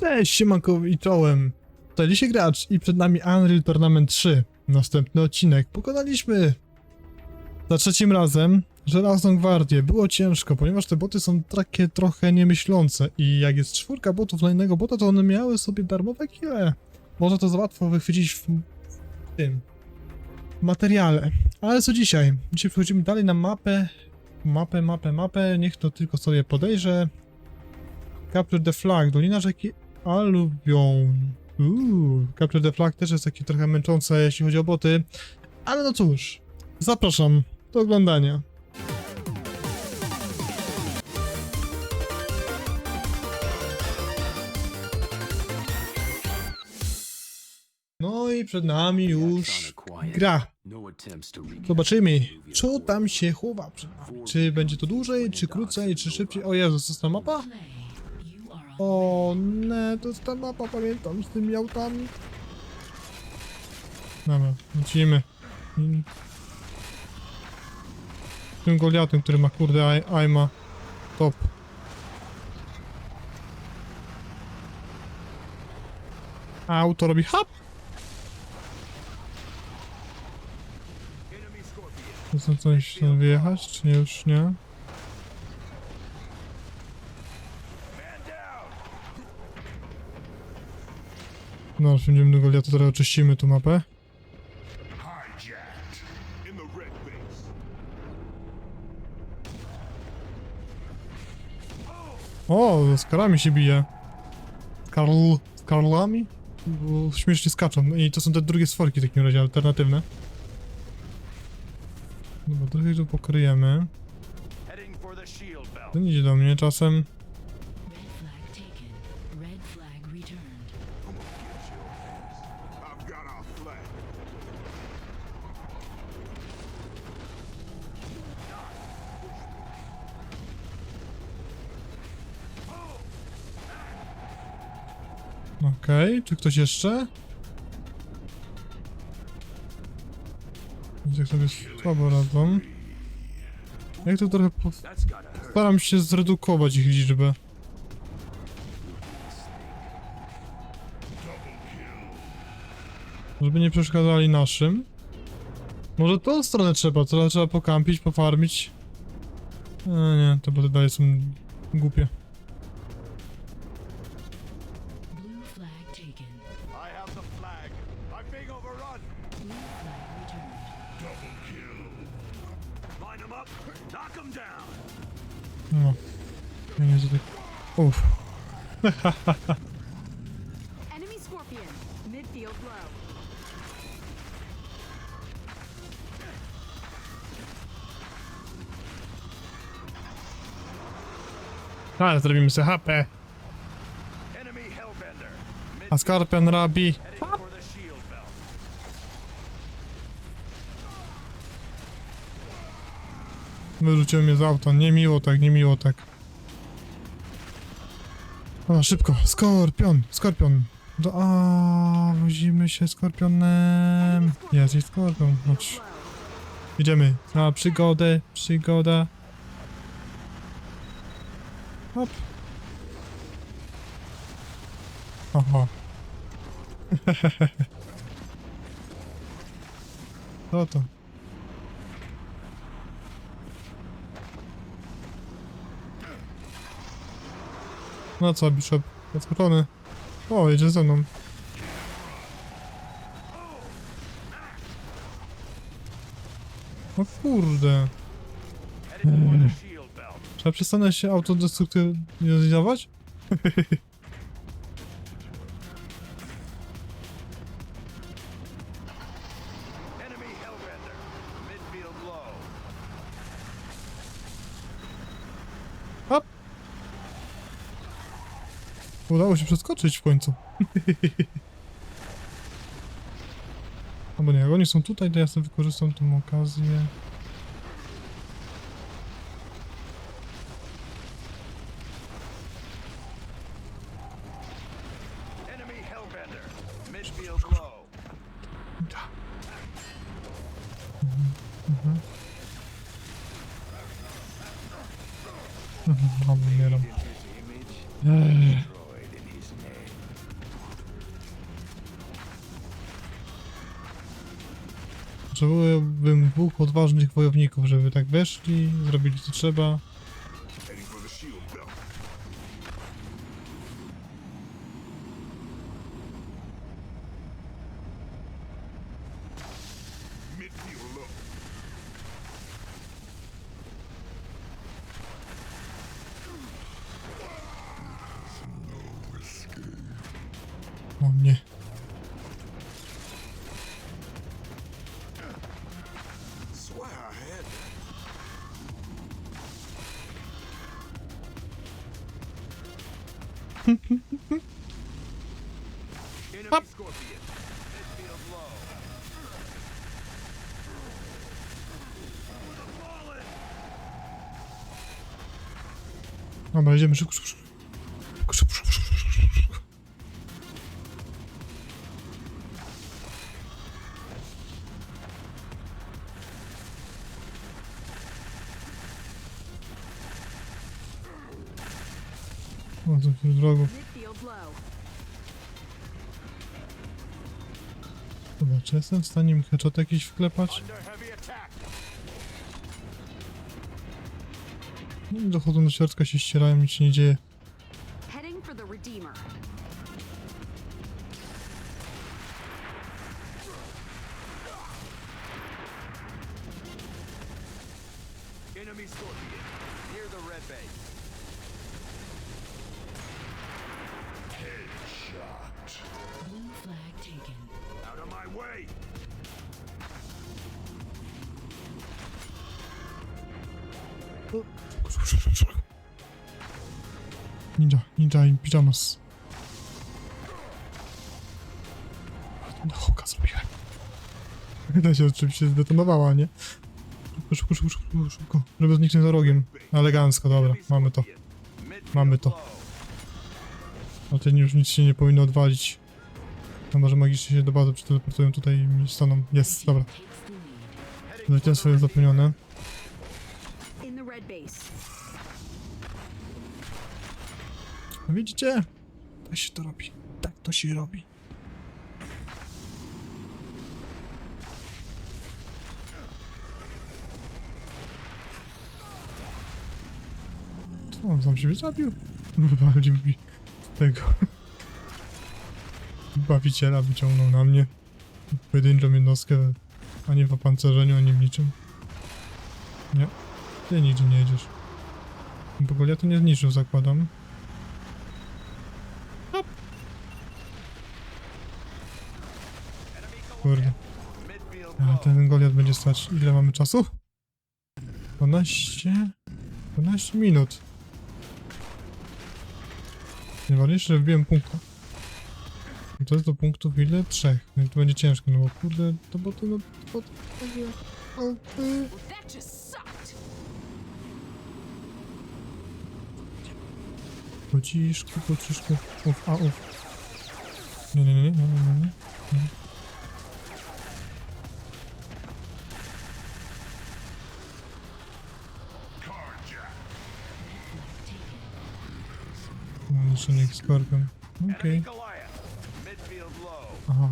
Cześć, siemanko i czołem. To dzisiaj gracz i przed nami Unreal Tournament 3. Następny odcinek. Pokonaliśmy za trzecim razem Żelazną Gwardię. Było ciężko, ponieważ te boty są takie trochę niemyślące i jak jest czwórka botów na innego bota, to one miały sobie darmowe kile. Może to za łatwo wychwycić w, w tym w materiale. Ale co dzisiaj? Dzisiaj przechodzimy dalej na mapę. Mapę, mapę, mapę. Niech to tylko sobie podejrzę. Capture the Flag, Dolina rzeki Alubion. Uuu, Capture the Flag też jest takie trochę męczące, jeśli chodzi o boty. Ale no cóż, zapraszam do oglądania. No i przed nami już gra. Zobaczymy, co tam się chowa przed nami. Czy będzie to dłużej, czy krócej, czy szybciej. O Jezus, to jest ta mapa? O nie, to jest ta mapa, pamiętam, z tymi autami. Dobra, lecimy. Tym Goliatem, który ma kurde aima. Top. A auto robi hap. Co, coś tam wyjechać, czy nie, już nie? No, będziemy do Goliata, teraz oczyścimy tu mapę. O, z karami się bije. Z Karl... z Karlami? Bo śmiesznie skaczą. I to są te drugie stworki w takim razie, alternatywne. Dobra, trochę tu pokryjemy. Ten idzie do mnie czasem. Okej, czy ktoś jeszcze? Jak sobie słabo radzą. Jak to trochę... Po... Staram się zredukować ich liczbę. Żeby nie przeszkadzali naszym. Może tą stronę trzeba, to trzeba pokampić, pofarmić. E, nie, te boty dalej są głupie. Taken. I have the flag. I'm being overrun. Blue flag returned. Line them up. Knock them down. No. Ja nie za tak... Uff. Enemy Scorpion, midfield low. Ale zrobimy sobie HP. A Skarpion robi... Wyrzucił mnie z auta. Niemiło tak, niemiło tak. O, szybko. Skorpion, skorpion. Do, a, wozimy się skorpionem. Jest i skorpion. Chodź. Idziemy na przygodę, przygoda. Hop. Aha. Co to? No co, Bishop? Zaskoczony. O, jedzie ze mną. No kurde. Belt. Trzeba przestanąć się autodestruktywizować? Udało się przeskoczyć w końcu. Albo nie, jak oni są tutaj, to ja sobie wykorzystam tą okazję. Mhm, his image, Ech. Potrzebowałbym dwóch odważnych wojowników, żeby tak weszli, zrobili co trzeba. O nie. Enemy scorpion. Midfield low. Dobra, idziemy szybko, szybko, szybko. O, co tu wrogów. Dobra, czy jestem w stanie im headshot jakiś wklepać? No dochodzą do środka, się ścierają, nic się nie dzieje. Enemy scorpion. Near the red base. Ninja, ninja i pijamas. No, hoka zrobiłem. Wyda się oczywiście zdetonowała, nie? Szybko, szybko, szybko, szybko, szybko. Żeby zniknąć za rogiem. Elegancko, dobra, mamy to. Mamy to. low. A ten już nic się nie powinno odwalić. A może magicznie się do bazy przeteleportują tutaj i staną. Jest, dobra. Zwycięstwo for jest zapewnione. In the red base. Widzicie? Tak się to robi. Tak to się robi. Co on sam siebie zabił? Wywalił mi tego. Bawiciela wyciągnął na mnie. Pojedynczą jednostkę, ani w opancerzeniu, ani w niczym. Nie. Ty nigdzie nie jedziesz. W ogóle ja to nie zniszczył, zakładam. Kurde. Midfield Ale low. ten Goliat będzie stać. Ile mamy czasu? 12... 12 minut. Najważniejsze, że wbiłem punkta. I to jest do punktów ile? Trzech. No i to będzie ciężko, no bo kurde, to boty, no to boty, o, ty. That just sucked. Po ciszku, po ciszku. Uf, a uf. Nie, nie, nie, nie, nie, nie, nie. nie. Mam jeszcze skorpion. Okej. Low. Aha.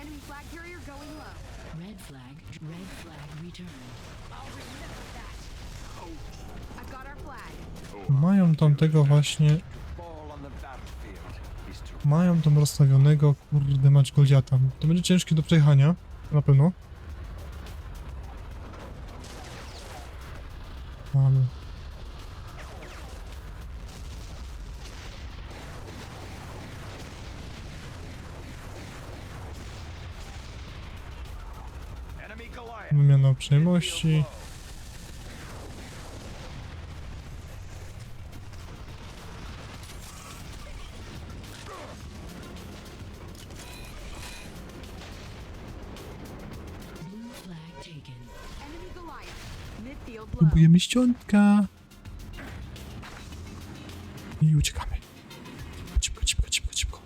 Enemy flag carrier going low. Red flag. Red flag returned. Mają tam tego właśnie Mają tam rozstawionego, kurde mać Goliata. To będzie ciężkie do przejechania, na pewno. Ale... Enemy Goliath. Wymiana uprzejmości. Próbujemy ściątka. I uciekamy. Cipko, cipko, cipko, cipko.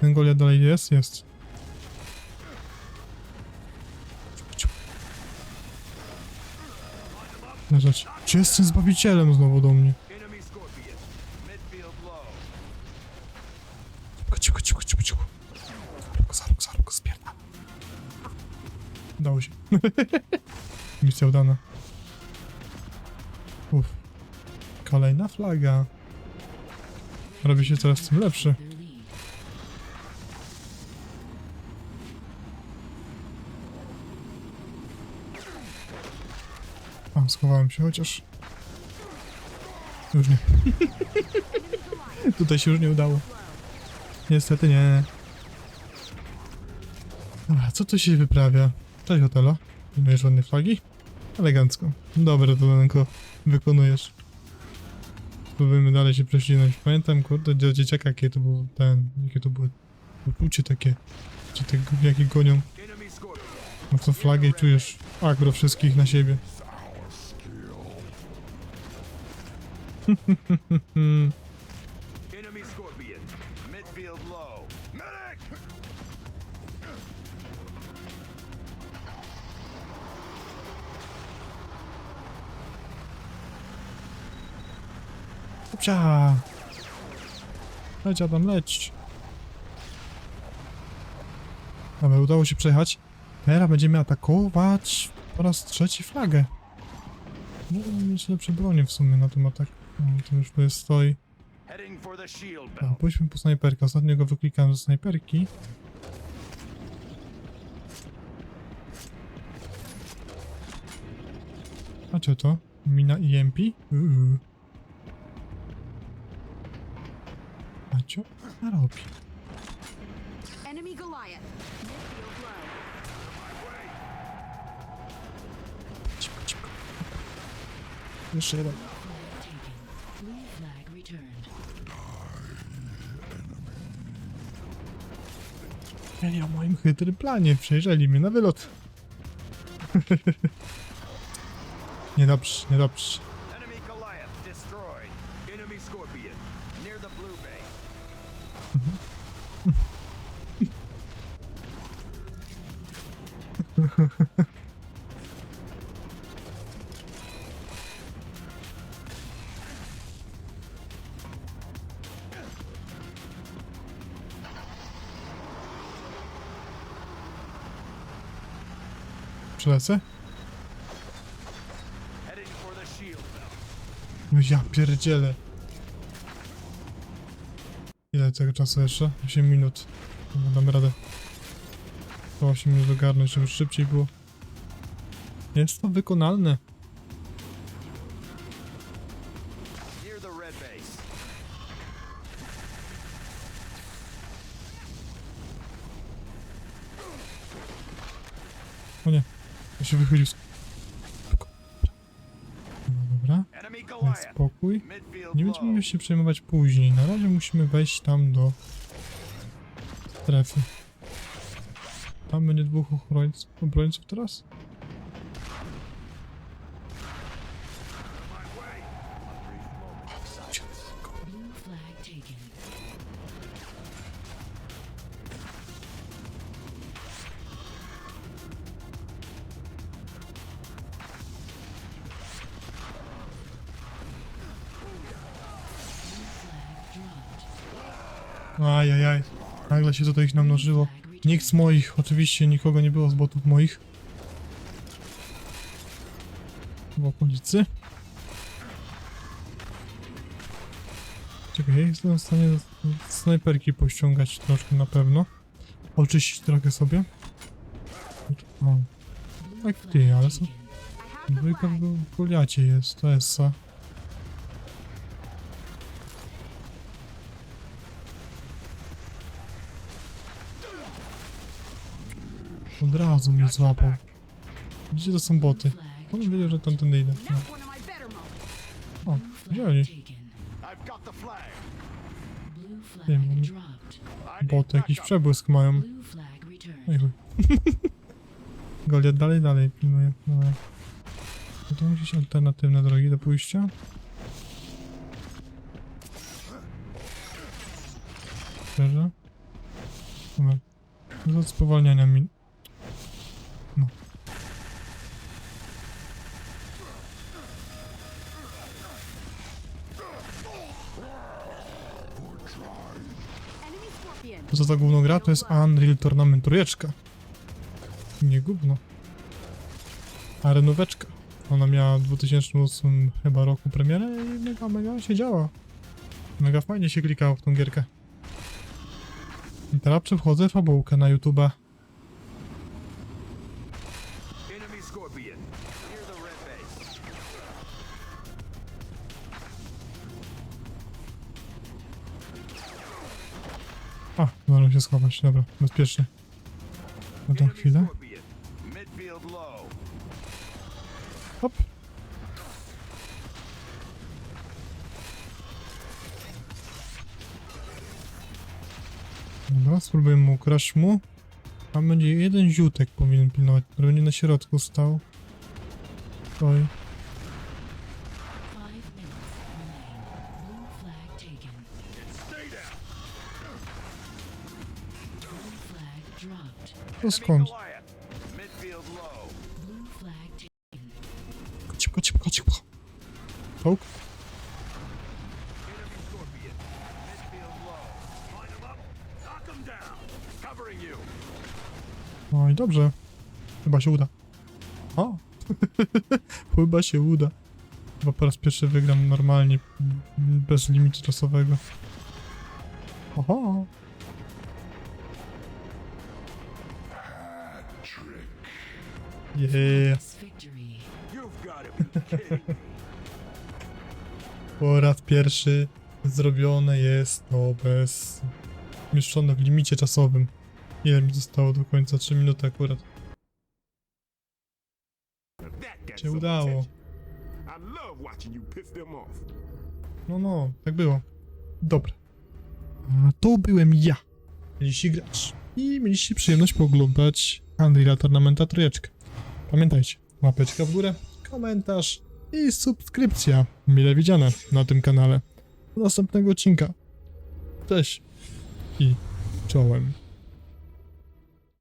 Ten Goliat dalej jest? Jest. Piękna rzecz. Czy zbawicielem znowu do mnie? Cicho, cicho, cicho, cicho. Zaruk, zaruk, zaruk, spierdam. Udało się. Misja udana. Uff. Kolejna flaga. Robi się coraz tym lepszy. Schowałem się chociaż. Już nie. Tutaj się już nie udało. Niestety nie. Dobra, co tu się wyprawia? Cześć hotelo. Pilnujesz ładnej flagi? Elegancko. Dobre to Lenko. Wykonujesz. Spróbujemy dalej się prześlinąć. Pamiętam, kurde, do dzieciaka, jakie to był ten, jakie to były uczucie takie. Czy te jakie gonią. No co flagę i czujesz agro wszystkich na siebie. Enemy scorpion. Midfield low. Medic! Kupcia! Leć Adam, leć! Udało się przejechać. Teraz będziemy atakować po raz trzeci flagę. No, mieć lepsze bronie w sumie na tym atak. No, to już tu jest stoi. Heading for the shield Dobra, belt. pójdźmy po snajperkę. Ostatnio go wyklikałem ze snajperki. A co to? Mina EMP? Uuu. A co ona robi? Cicho, cicho. Jeszcze jeden. Wiedzieli o moim chytrym planie. Przejrzeli mnie na wylot. niedobrze, niedobrze. Przelecę? No ja pierdzielę. Ile tego czasu jeszcze? 8 minut. Dobra, Damy radę. Po 8 minut ogarnąć, żeby szybciej było. Jest to wykonalne. O nie. Się wychylił. z-. No dobra. Goliath. spokój. Nie będziemy się przejmować później. Na razie musimy wejść tam do strefy. Tam będzie dwóch obrońców teraz? Ajajaj. Nagle się tutaj ich namnożyło. Nikt z moich, oczywiście nikogo nie było z botów moich. W okolicy. Czekaj, jestem w stanie snajperki pościągać troszkę na pewno. Oczyścić trochę sobie. O, Tak ty, ale the dwójka w Goliacie jest, to jest sa. Od razu mnie złapał. Gdzie to są boty? On wiedział, że tamtędy idę. No. O, Wiem, oni-. I need Boty jakiś przebłysk mają. Oj chuj. Goliat dalej, dalej pilnuje. Dobra. No to musi się alternatywne drogi do pójścia. Szczerze? Dobra. Do spowalniania mi... co za główną gra to jest Unreal Tournament trójeczka. Nie gówno. arenóweczka. Ona miała w 2008 chyba roku premierę i mega, mega się działa. Mega fajnie się klikało w tą gierkę. I teraz przechodzę fabułkę na YouTube'a. A, zdążyłem się schować, dobra, bezpiecznie. Na tą chwilę. Hop. Dobra, spróbuję mu ukraść mu. Tam będzie jeden ziutek powinien pilnować, który będzie na środku stał. Oj. Knock 'em down. Covering you. No i dobrze. Chyba się uda. O! Chyba się uda. Chyba po raz pierwszy wygram normalnie, bez limitu czasowego. Oho! Me. Po raz pierwszy zrobione jest to bez... Umieszczone w limicie czasowym. Ile mi zostało do końca? 3 minuty akurat. Some udało. No, no, tak było. Dobra. A to byłem ja, Liści Gracz. I mieliście przyjemność pooglądać Unreal Tournamenta trójeczkę. Pamiętajcie, łapeczka w górę, komentarz i subskrypcja, mile widziane na tym kanale. Do następnego odcinka. Cześć i czołem.